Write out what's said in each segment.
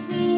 makes me.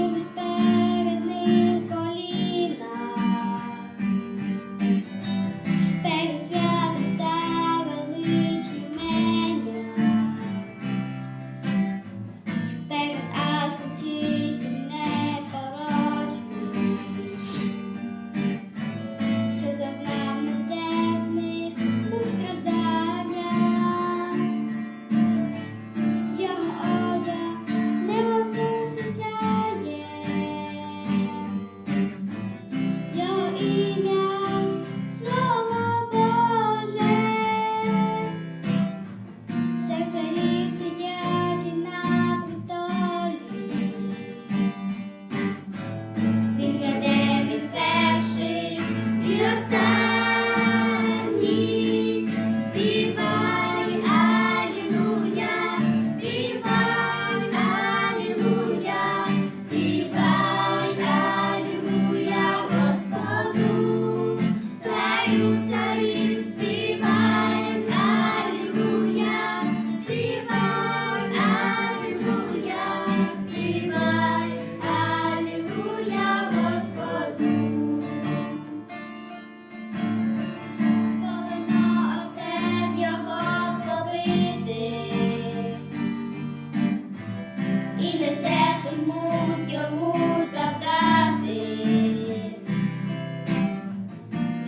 ймуть йому завдати,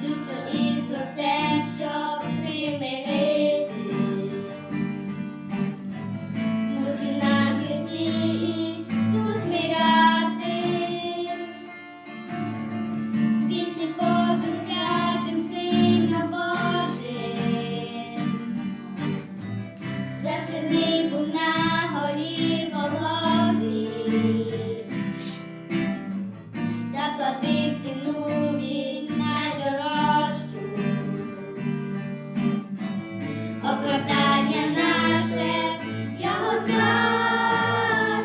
людство і все, щоб примирити, мусі на грісі усміряти, святим сина Божий, зашений був на горі голова.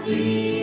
be.